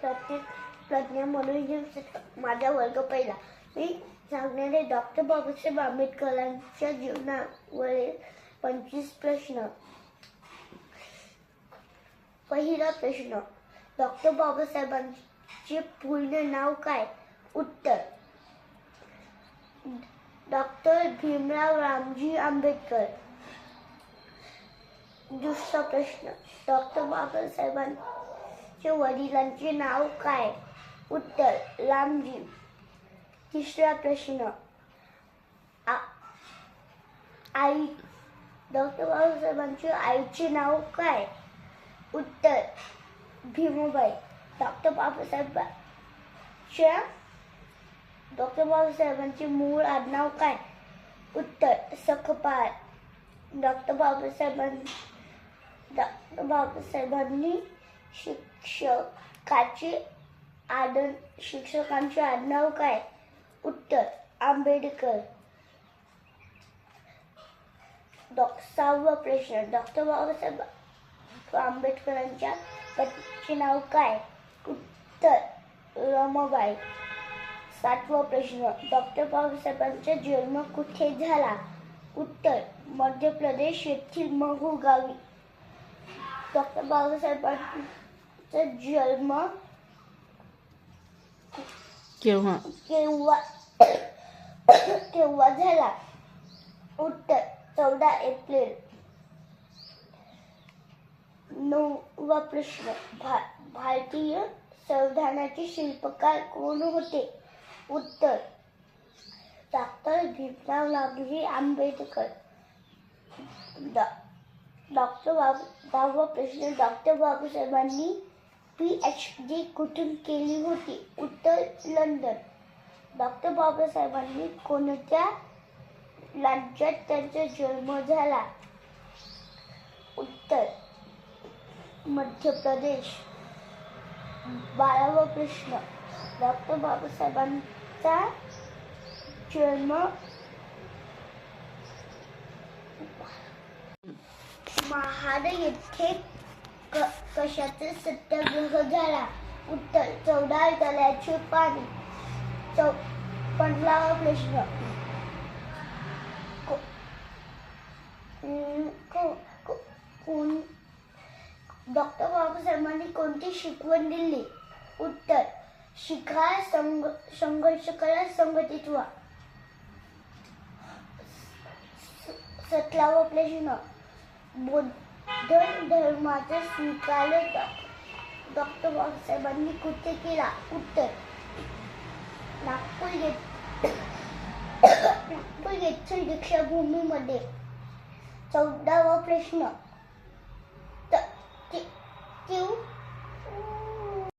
प्रज्ञा प्रज्ञा म्हणून माझा वर्ग पहिला. मी सांगणारे डॉक्टर बाबासाहेब आंबेडकरांच्या जीवनावरील पंचवीस प्रश्न. पहिला प्रश्न डॉक्टर बाबासाहेबांचे पूर्ण नाव काय? उत्तर डॉक्टर भीमराव रामजी आंबेडकर. दुसरा प्रश्न डॉक्टर बाबासाहेबांच्या वडिलांचे नाव काय? उत्तर रामजी तिसरा प्रश्न. आ- आई डॉक्टर बाबासाहेबांचे आईचे नाव काय? उत्तर भीमुबाई. डॉक्टर बाबासाहेबांच्या डॉक्टर बाबासाहेबांचे मूळ आडनाव काय? उत्तर सखपाळ. डॉक्टर बाबासाहेबां डॉक्टर बाबासाहेबांनी शिक्षकाचे आड शिक्षकांचे आडनाव काय? उत्तर आंबेडकर. सहावा प्रश्न डॉक्टर बाबासाहेब आंबेडकरांच्या पत्नीचे नाव काय? उत्तर रमाबाई. सातवा प्रश्न डॉक्टर बाबासाहेबांचा जन्म कुठे झाला? उत्तर मध्य प्रदेश येथील महू गावी. डॉक्टर बाबासाहेबांचा जन्म केव्हा? केव्हा? केव्हा झाला? उत्तर चौदा एप्रिल. नववा प्रश्न. भा भारतीय संविधानाचे शिल्पकार कोण होते? उत्तर. डॉक्टर भीमराव रामजी आंबेडकर. डॉक्टर बाबा दहावा प्रश्न. डॉक्टर बाबासाहेबांनी पी एच डी कुठून केली होती? उत्तर लंडन. डॉक्टर बाबासाहेबांनी कोणत्या राज्यात त्यांचा जन्म झाला? उत्तर मध्य प्रदेश बारावा प्रश्न. डॉक्टर बाबासाहेबांचा जन्म महाड येथे कशाचे सत्याग्रह झाला? उत्तर चौदा तल्याचे पाणी. चौ पंधरावा प्रश्न. कोण- डॉक्टर बाबासाहेबांनी कोणती शिकवण दिली? उत्तर शिका संघ संघर्ष करा संघटित व्हा स- सतरावा प्रश्न. दोन धर्माचा स्वीकार डॉ- डॉक्टर बाबासाहेबांनी कुठे केला. उत्तर नागपूर नागपूर येथील दीक्षाभूमीमध्ये चौदावा प्रश्न. त- कि- कीव